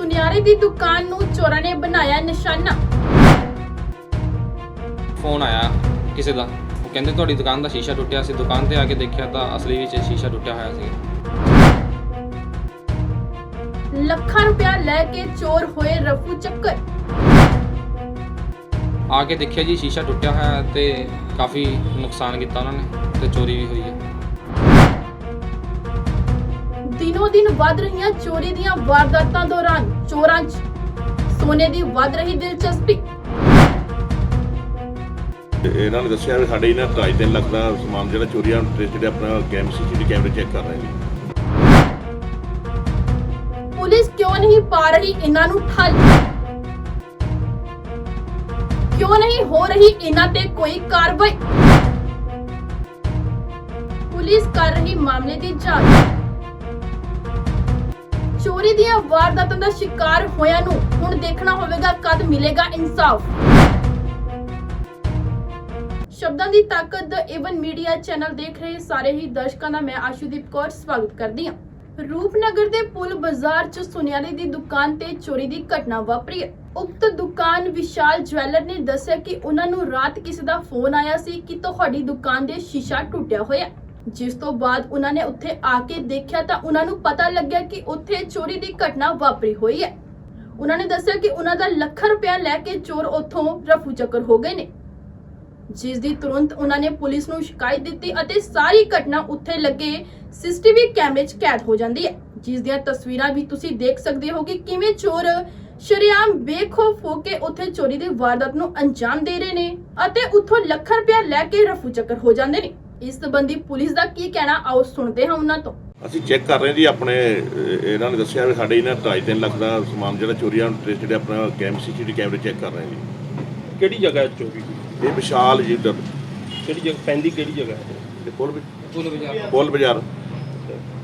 ਸੁਨਿਆਰੇ ਦੀ ਦੁਕਾਨ ਨੂੰ ਚੋਰਾਂ ਨੇ ਬਣਾਇਆ ਨਿਸ਼ਾਨਾ। ਫੋਨ ਆਇਆ ਕਿਸੇ ਦਾ। ਉਹ ਕਹਿੰਦੇ ਤੁਹਾਡੀ ਦੁਕਾਨ ਦਾ ਸ਼ੀਸ਼ਾ ਟੁੱਟਿਆ ਸੀ। ਦੁਕਾਨ ਤੇ ਆ ਕੇ ਦੇਖਿਆ ਤਾਂ ਅਸਲੀ ਵਿੱਚ ਸ਼ੀਸ਼ਾ ਟੁੱਟਿਆ ਹੋਇਆ ਸੀ। ਲੱਖਾਂ ਰੁਪਇਆ ਲੈ ਕੇ ਚੋਰ ਹੋਏ ਰਫੂ ਚੱਕਰ। ਆ ਕੇ ਦੇਖਿਆ ਜੀ ਸ਼ੀਸ਼ਾ ਟੁੱਟਿਆ ਹੋਇਆ ਤੇ ਕਾਫੀ ਨੁਕਸਾਨ ਕੀਤਾ ਉਹਨਾਂ ਨੇ ਤੇ ਚੋਰੀ ਵੀ ਹੋਈ ਹੈ। ਦਿਨੋ ਦਿਨ ਵੱਧ ਰਹੀਆਂ ਚੋਰੀ ਦੀਆਂ ਵਾਰਦਾਤਾਂ ਦੌਰਾਨ ਚੋਰਾਂ 'ਚ ਸੋਨੇ ਦੀ ਵੱਧ ਰਹੀ ਦਿਲਚਸਪੀ। ਤੇ ਇਹਨਾਂ ਨੇ ਦੱਸਿਆ ਵੀ ਸਾਡੇ ਇਹਨਾਂ 2.5 ਲੱਖ ਦਾ ਸਮਾਨ ਜਿਹੜਾ ਚੋਰੀ ਆ ਜਿਹੜੇ ਆਪਣਾ ਕੈਮ ਸੀਸੀਟੀਵੀ ਕੈਮਰੇ ਚੈੱਕ ਕਰ ਰਹੇ ਜੀ ਪੁਲਿਸ ਕਿਉਂ ਨਹੀਂ ਪਾ ਰਹੀ ਇਹਨਾਂ ਨੂੰ ਠੱਲ? ਕਿਉਂ ਨਹੀਂ ਹੋ ਰਹੀ ਇਹਨਾਂ ਤੇ ਕੋਈ ਕਾਰਵਾਈ? ਪੁਲਿਸ ਕਰ ਰਹੀ ਮਾਮਲੇ ਦੀ ਜਾਂਚ। ਚੋਰੀ ਦੀਆਂ ਵਾਰਦਾਤਾਂ ਦਾ ਸ਼ਿਕਾਰ ਹੋਇਆਂ ਨੂੰ ਹੁਣ ਦੇਖਣਾ ਹੋਵੇਗਾ, ਕਦ ਮਿਲੇਗਾ ਇਨਸਾਫ। ਸ਼ਬਦਾਂ ਦੀ ਤਾਕਤ ਦਾ ਏਵਨ ਮੀਡੀਆ ਚੈਨਲ ਦੇਖ ਰਹੇ ਸਾਰੇ ਹੀ ਦਰਸ਼ਕਾਂ ਦਾ ਮੈਂ ਆਸ਼ੂਦੀਪ ਕੌਰ ਸਵਾਗਤ ਕਰਦੀ ਹਾਂ। ਰੂਪਨਗਰ ਦੇ ਪੁਲ ਬਾਜ਼ਾਰ 'ਚ ਸੁਨਿਆਰੇ ਦੀ ਦੁਕਾਨ ਤੇ ਚੋਰੀ ਦੀ ਘਟਨਾ ਵਾਪਰੀ ਹੈ। ਉਕਤ ਦੁਕਾਨ ਵਿਸ਼ਾਲ ਜਵੈਲਰ ਨੇ ਦੱਸਿਆ ਕਿ ਉਹਨਾਂ ਨੂੰ ਰਾਤ ਕਿਸੇ ਦਾ ਫੋਨ ਆਇਆ ਸੀ ਕਿ ਤੁਹਾਡੀ ਦੁਕਾਨ ਦੇ ਸ਼ੀਸ਼ਾ ਟੁੱਟਿਆ ਹੋਇਆ ਜਿਸ ਤੋਂ ਬਾਅਦ ਉਹਨਾਂ ਨੇ ਉੱਥੇ ਆ ਕੇ ਦੇਖਿਆ ਤਾਂ ਉਹਨਾਂ ਨੂੰ ਪਤਾ ਲੱਗਿਆ ਕਿ ਉੱਥੇ ਚੋਰੀ ਦੀ ਘਟਨਾ ਵਾਪਰੀ ਹੋਈ ਹੈ। ਉਹਨਾਂ ਨੇ ਦੱਸਿਆ ਕਿ ਉਹਨਾਂ ਦਾ ਲੱਖਾਂ ਰੁਪਇਆ ਲੈ ਕੇ ਚੋਰ ਉੱਥੋਂ ਰਫੂ ਚੱਕਰ ਹੋ ਗਏ ਨੇ। ਜਿਸ ਦੀ ਤੁਰੰਤ ਉਹਨਾਂ ਨੇ ਪੁਲਿਸ ਨੂੰ ਸ਼ਿਕਾਇਤ ਦਿੱਤੀ ਅਤੇ ਸਾਰੀ ਘਟਨਾ ਉੱਥੇ ਲੱਗੇ ਸੀਸੀਟੀਵੀ ਕੈਮਰੇ 'ਚ ਕੈਦ ਹੋ ਜਾਂਦੀ ਹੈ। ਜਿਸ ਦੀਆਂ ਤਸਵੀਰਾਂ ਵੀ ਤੁਸੀਂ ਦੇਖ ਸਕਦੇ ਹੋ ਕਿ ਕਿਵੇਂ ਚੋਰ ਸ਼ਰੇਆਮ ਬੇਖੌਫ ਹੋ ਕੇ ਉੱਥੇ ਚੋਰੀ ਦੀ ਵਾਰਦਾਤ ਨੂੰ ਅੰਜਾਮ ਦੇ ਰਹੇ ਨੇ ਅਤੇ ਉੱਥੋਂ ਲੱਖਾਂ ਰੁਪਇਆ ਲੈ ਕੇ ਰਫੂ ਚੱਕਰ ਹੋ ਜਾਂਦੇ ਨੇ। ਇਸ ਸੰਬੰਧੀ ਪੁਲਿਸ ਦਾ ਕੀ ਕਹਿਣਾ? ਆਓ ਸੁਣਦੇ ਹਾਂ ਉਹਨਾਂ ਤੋਂ। ਅਸੀਂ ਚੈੱਕ ਕਰ ਰਹੇ ਜੀ ਆਪਣੇ ਇਹਨਾਂ ਨੇ ਦੱਸਿਆ ਵੀ ਸਾਡੇ ਇਹਨਾਂ 2.5 ਲੱਖ ਦਾ ਸਮਾਨ ਜਿਹੜਾ ਚੋਰੀ ਆ ਟ੍ਰੇਸ ਜਿਹੜੇ ਆਪਣਾ ਕੈਮ ਸੀਸੀਟੀਵੀ ਕੈਮਰੇ ਚੈੱਕ ਕਰ ਰਹੇ ਜੀ। ਕਿਹੜੀ ਜਗ੍ਹਾ ਹੈ ਚੋਰੀ ਦੀ? ਇਹ ਵਿਸ਼ਾਲ ਜੀ ਦਰ ਕਿਹੜੀ ਜਗ੍ਹਾ ਪੈਂਦੀ ਕਿਹੜੀ ਜਗ੍ਹਾ ਹੈ? ਤੇ ਪੁਲ ਬਾਜ਼ਾਰ। ਪੁਲ ਬਾਜ਼ਾਰ।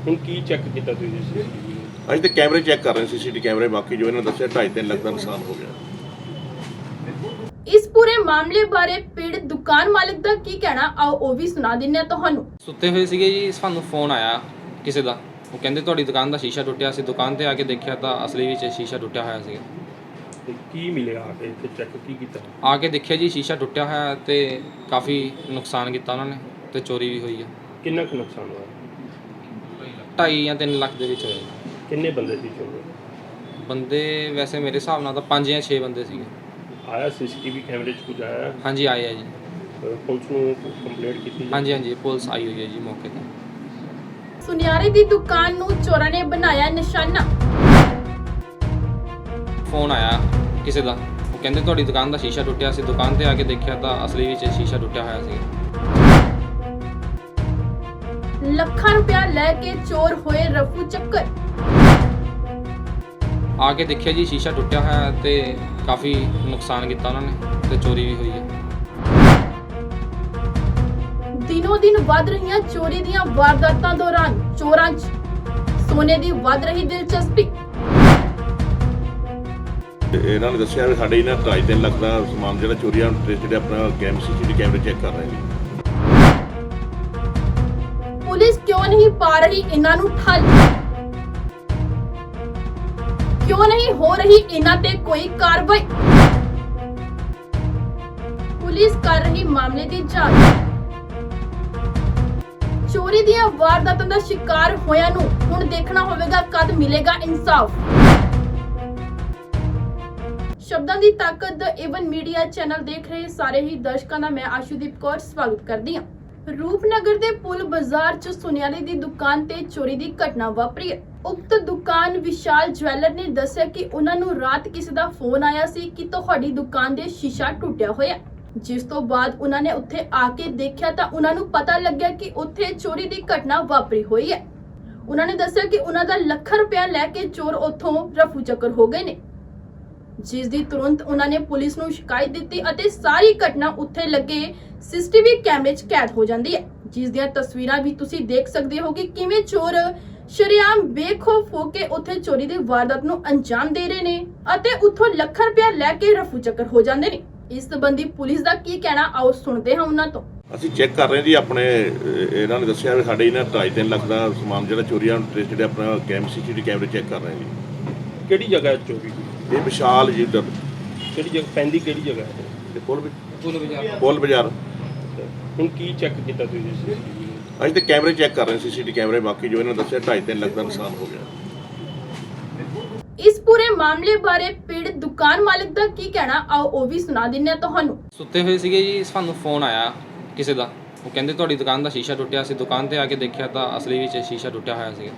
ਹੁਣ ਕੀ ਚੈੱਕ ਕੀਤਾ ਤੁਸੀਂ? ਅਸੀਂ ਤੇ ਕੈਮਰੇ ਚੈੱਕ ਕਰ ਰਹੇ ਸੀਸੀਟੀਵੀ ਕੈਮਰੇ ਬਾਕੀ ਜੋ ਇਹਨਾਂ ਨੇ ਦੱਸਿਆ 2.5 ਲੱਖ ਦਾ ਨੁਕਸਾਨ ਹੋ ਗਿਆ। ਇਸ ਪੂਰੇ ਮਾਮਲੇ ਬਾਰੇ ਪੀੜਤ ਦੁਕਾਨ ਮਾਲਕ ਦਾ ਕੀ ਕਹਿਣਾ ਆਓ ਉਹ ਵੀ ਸੁਣਾ ਦਿੰਨੇ ਆ ਤੁਹਾਨੂੰ। ਸੁੱਤੇ ਹੋਏ ਸੀਗੇ ਜੀ ਸਾਨੂੰ ਫੋਨ ਆਇਆ ਕਿਸੇ ਦਾ। ਉਹ ਕਹਿੰਦੇ ਤੁਹਾਡੀ ਦੁਕਾਨ ਦਾ ਸ਼ੀਸ਼ਾ ਟੁੱਟਿਆ ਸੀ ਦੁਕਾਨ ਤੇ ਆ ਕੇ ਦੇਖਿਆ ਤਾਂ ਅਸਲੀ ਵਿੱਚ ਸ਼ੀਸ਼ਾ ਟੁੱਟਿਆ ਹੋਇਆ ਸੀ ਤੇ ਕੀ ਮਿਲਿਆ ਆ ਕੇ ਇੱਥੇ ਚੈੱਕ ਕੀ ਕੀਤਾ? ਆ ਕੇ ਦੇਖਿਆ ਜੀ ਸ਼ੀਸ਼ਾ ਟੁੱਟਿਆ ਹੋਇਆ ਤੇ ਕਾਫੀ ਨੁਕਸਾਨ ਕੀਤਾ ਉਹਨਾਂ ਨੇ ਤੇ ਚੋਰੀ ਵੀ ਹੋਈ ਹੈ ਕਿੰਨਾ ਕੁ ਨੁਕਸਾਨ ਹੋਇਆ? 2.5 ਜਾਂ 3 ਲੱਖ ਦੇ ਵਿੱਚ ਹੋਇਆ। ਕਿੰਨੇ ਬੰਦੇ ਸੀ ਚੋਰ? ਬੰਦੇ ਵੈਸੇ ਮੇਰੇ ਹਿਸਾਬ ਨਾਲ ਤਾਂ 5 ਜਾਂ 6 ਬੰਦੇ ਸੀਗੇ। ਆਇਆ ਸੀਸੀਟੀਵੀ ਕੈਮਰੇ 'ਚ ਕੁਝ ਆਇਆ? ਹਾਂਜੀ ਆਏ ਆ ਜੀ। ਅਹ ਪੁਲਿਸ ਨੂੰ ਕੰਪਲੇਂਟ ਕੀਤੀ ਹਾਂਜੀ ਹਾਂਜੀ ਪੁਲਿਸ ਆਈ ਹੋਈ ਹੈ ਜੀ ਮੌਕੇ ਤੇ। ਸੁਨਿਆਰੇ ਦੀ ਦੁਕਾਨ ਨੂੰ ਚੋਰਾਂ ਨੇ ਬਣਾਇਆ ਨਿਸ਼ਾਨਾ। ਫੋਨ ਆਇਆ ਕਿਸੇ ਦਾ। ਉਹ ਕਹਿੰਦੇ ਤੁਹਾਡੀ ਦੁਕਾਨ ਦਾ ਸ਼ੀਸ਼ਾ ਟੁੱਟਿਆ ਸੀ ਦੁਕਾਨ ਤੇ ਆ ਕੇ ਦੇਖਿਆ ਤਾਂ ਅਸਲੀ ਵਿੱਚ ਸ਼ੀਸ਼ਾ ਟੁੱਟਿਆ ਹੋਇਆ ਸੀ। ਲੱਖਾਂ ਰੁਪਇਆ ਲੈ ਕੇ ਚੋਰ ਹੋਏ ਰਫੂ ਚੱਕਰ। ਆ ਕੇ ਦੇਖਿਆ ਜੀ ਸ਼ੀਸ਼ਾ ਟੁੱਟਿਆ ਹੋਇਆ ਹੈ ਤੇ ਕਾਫੀ ਨੁਕਸਾਨ ਕੀਤਾ ਉਹਨਾਂ ਨੇ ਤੇ ਚੋਰੀ ਵੀ ਹੋਈ ਹੈ। ਦਿਨੋ ਦਿਨ ਵੱਧ ਰਹੀਆਂ ਚੋਰੀ ਦੀਆਂ ਵਾਰਦਾਤਾਂ ਦੌਰਾਨ ਚੋਰਾਂ 'ਚ ਸੋਨੇ ਦੀ ਵੱਧ ਰਹੀ ਦਿਲਚਸਪੀ। ਤੇ ਇਹਨਾਂ ਨੇ ਦੱਸਿਆ ਵੀ ਸਾਡੇ ਇਹਨਾਂ 2.5 ਲੱਖ ਦਾ ਸਮਾਨ ਜਿਹੜਾ ਚੋਰੀ ਆ ਟ੍ਰੇਸ ਜਿਹੜੇ ਆਪਣਾ ਕੈਮ ਸੀਸੀਟੀਵੀ ਕੈਮਰੇ ਚੈੱਕ ਕਰ ਰਹੇ ਜੀ ਪੁਲਿਸ ਕਿਉਂ ਨਹੀਂ ਪਾ ਰਹੀ ਇਹਨਾਂ ਨੂੰ ਠੱਲ? ਕਿਉਂ ਨਹੀਂ ਹੋ ਰਹੀ? ਇਹਨਾਂ ਤੇ ਕੋਈ ਕਾਰਵਾਈ? ਪੁਲਿਸ ਕਰ ਰਹੀ ਮਾਮਲੇ ਦੀ ਜਾਂਚ। ਚੋਰੀ ਦੀਆਂ ਵਾਰਦਾਤਾਂ ਦਾ ਸ਼ਿਕਾਰ ਹੋਇਆਂ ਨੂੰ ਹੁਣ ਦੇਖਣਾ ਹੋਵੇਗਾ ਕਦ ਮਿਲੇਗਾ ਇਨਸਾਫ। ਸ਼ਬਦਾਂ ਦੀ ਤਾਕਤ ਦਾ ਏਵਨ ਮੀਡੀਆ ਚੈਨਲ ਦੇਖ ਰਹੇ ਸਾਰੇ ਹੀ ਦਰਸ਼ਕਾਂ ਦਾ ਮੈਂ ਆਸ਼ੂਦੀਪ ਕੌਰ ਸਵਾਗਤ ਕਰਦੀ ਹਾਂ। ਰੂਪਨਗਰ ਦੇ ਪੁਲ ਬਾਜ਼ਾਰ 'ਚ ਸੁਨਿਆਰੇ ਦੀ ਦੁਕਾਨ ਤੇ ਚੋਰੀ ਦੀ ਘਟਨਾ ਵਾਪਰੀ ਹੈ। ਉਕਤ ਦੁਕਾਨ ਵਿਸ਼ਾਲ ਜਵੈਲਰ ਨੇ ਦੱਸਿਆ ਕਿ ਉਹਨਾਂ ਨੂੰ ਰਾਤ ਕਿਸੇ ਦਾ ਫੋਨ ਆਇਆ ਸੀ ਕਿ ਤੁਹਾਡੀ ਦੁਕਾਨ ਦੇ ਸ਼ੀਸ਼ਾ ਟੁੱਟਿਆ ਹੋਇਆ ਜਿਸ ਤੋਂ ਬਾਅਦ ਉਹਨਾਂ ਨੇ ਉੱਥੇ ਆ ਕੇ ਦੇਖਿਆ ਤਾਂ ਉਹਨਾਂ ਨੂੰ ਪਤਾ ਲੱਗਿਆ ਕਿ ਉੱਥੇ ਚੋਰੀ ਦੀ ਘਟਨਾ ਵਾਪਰੀ ਹੋਈ ਹੈ। ਉਹਨਾਂ ਨੇ ਦੱਸਿਆ ਕਿ ਉਹਨਾਂ ਦਾ ਲੱਖਾਂ ਰੁਪਇਆ ਲੈ ਕੇ ਚੋਰ ਉੱਥੋਂ ਰਫੂ ਚੱਕਰ ਹੋ ਗਏ ਨੇ। ਜਿਸ ਦੀ ਤੁਰੰਤ ਉਹਨਾਂ ਨੇ ਪੁਲਿਸ ਨੂੰ ਸ਼ਿਕਾਇਤ ਦਿੱਤੀ ਅਤੇ ਸਾਰੀ ਘਟਨਾ ਉੱਥੇ ਲੱਗੇ ਸੀਸੀਟੀਵੀ ਕੈਮਰੇ 'ਚ ਕੈਦ ਹੋ ਜਾਂਦੀ ਹੈ। ਜਿਸ ਦੀਆਂ ਤਸਵੀਰਾਂ ਵੀ ਤੁਸੀਂ ਦੇਖ ਸਕਦੇ ਹੋ ਕਿ ਕਿਵੇਂ ਚੋਰ ਸ਼ਰੇਆਮ ਬੇਖੌਫ ਹੋ ਕੇ ਉੱਥੇ ਚੋਰੀ ਦੀ ਵਾਰਦਾਤ ਨੂੰ ਅੰਜਾਮ ਦੇ ਰਹੇ ਨੇ ਅਤੇ ਉੱਥੋਂ ਲੱਖਾਂ ਰੁਪਇਆ ਲੈ ਕੇ ਰਫੂ ਚੱਕਰ ਹੋ ਜਾਂਦੇ ਨੇ। ਇਸ ਸੰਬੰਧੀ ਪੁਲਿਸ ਦਾ ਕੀ ਕਹਿਣਾ ਆਓ ਸੁਣਦੇ ਹਾਂ ਉਹਨਾਂ ਤੋਂ। ਅਸੀਂ ਚੈੱਕ ਕਰ ਰਹੇ ਜੀ ਆਪਣੇ ਇਹਨਾਂ ਨੇ ਦੱਸਿਆ ਵੀ ਸਾਡੇ ਇਹਨਾਂ 2.5 ਲੱਖ ਦਾ ਸਮਾਨ ਜਿਹੜਾ ਚੋਰੀ ਆ ਟ੍ਰੇਸ ਜਿਹੜੇ ਆਪਣਾ ਕੈਮ ਸੀਸੀਟੀਵੀ ਕੈਮਰੇ ਚੈੱਕ ਕਰ ਰਹੇ ਜੀ। ਕਿਹੜੀ ਜਗ੍ਹਾ ਹੈ ਚੋਰੀ ਦੀ? ਇਹ ਵਿਸ਼ਾਲ ਜੀ ਦਰ ਕਿਹੜੀ ਜਗ੍ਹਾ ਪੈਂਦੀ ਕਿਹੜੀ ਜਗ੍ਹਾ ਹੈ? ਤੇ ਪੁਲ ਵੀ ਪੁਲ ਬਾਜ਼ਾਰ। ਪੁਲ ਬਾਜ਼ਾਰ। ਹੁਣ ਕੀ ਚੈੱਕ ਕੀਤਾ ਤੁਸੀਂ? ਅਸੀਂ ਤੇ ਕੈਮਰੇ ਚੈੱਕ ਕਰ ਰਹੇ ਸੀ ਸੀਸੀਟੀ ਕੈਮਰੇ ਬਾਕੀ ਜੋ ਇਹਨਾਂ ਦੱਸਿਆ 2.5 ਲੱਖ ਦਾ ਨੁਕਸਾਨ ਹੋ ਗਿਆ। ਇਸ ਪੂਰੇ ਮਾਮਲੇ ਬਾਰੇ ਪੀੜਤ ਦੁਕਾਨ ਮਾਲਕ ਦਾ ਕੀ ਕਹਿਣਾ ਆਓ ਉਹ ਵੀ ਸੁਣਾ ਦਿੰਨੇ ਤੁਹਾਨੂੰ। ਸੁੱਤੇ ਹੋਏ ਸੀਗੇ ਜੀ ਸਾਨੂੰ ਫੋਨ ਆਇਆ ਕਿਸੇ ਦਾ। ਉਹ ਕਹਿੰਦੇ ਤੁਹਾਡੀ ਦੁਕਾਨ ਦਾ ਸ਼ੀਸ਼ਾ ਟੁੱਟਿਆ ਸੀ ਦੁਕਾਨ ਤੇ ਆ ਕੇ ਦੇਖਿਆ ਤਾਂ ਅਸਲੀ ਵਿੱਚ ਸ਼ੀਸ਼ਾ ਟੁੱਟਿਆ ਹੋਇਆ ਸੀ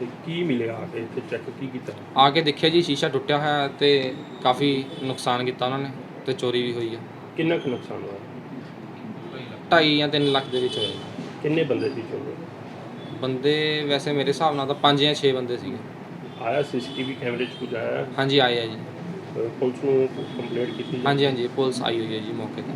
ਤੇ ਕੀ ਮਿਲਿਆ ਆ ਕੇ ਇੱਥੇ ਚੈੱਕ ਕੀ ਕੀਤਾ? ਆ ਕੇ ਦੇਖਿਆ ਜੀ ਸ਼ੀਸ਼ਾ ਟੁੱਟਿਆ ਹੋਇਆ ਤੇ ਕਾਫੀ ਨੁਕਸਾਨ ਕੀਤਾ ਉਹਨਾਂ ਨੇ ਤੇ ਚੋਰੀ ਵੀ ਹੋਈ ਹੈ ਕਿੰਨਾ ਕੁ ਨੁਕਸਾਨ ਹੋਇਆ? 2.5 ਜਾਂ 3 ਲੱਖ ਦੇ ਵਿੱਚ ਹੋਇਆ। ਕਿੰਨੇ ਬੰਦੇ ਸੀ ਚੋਰ? ਬੰਦੇ ਵੈਸੇ ਮੇਰੇ ਹਿਸਾਬ ਨਾਲ ਤਾਂ 5 ਜਾਂ 6 ਬੰਦੇ ਸੀਗੇ। ਆਇਆ ਸੀਸੀਟੀਵੀ ਕੈਮਰੇ 'ਚ ਕੁਝ ਆਇਆ? ਹਾਂਜੀ ਆਏ ਆ ਜੀ ਪੁਲਿਸ ਨੂੰ ਕੰਪਲੇਂਟ ਕੀਤੀ ਜੀ? ਹਾਂਜੀ ਹਾਂਜੀ ਪੁਲਿਸ ਆਈ ਹੋਈ ਹੈ ਜੀ ਮੌਕੇ ਤੇ।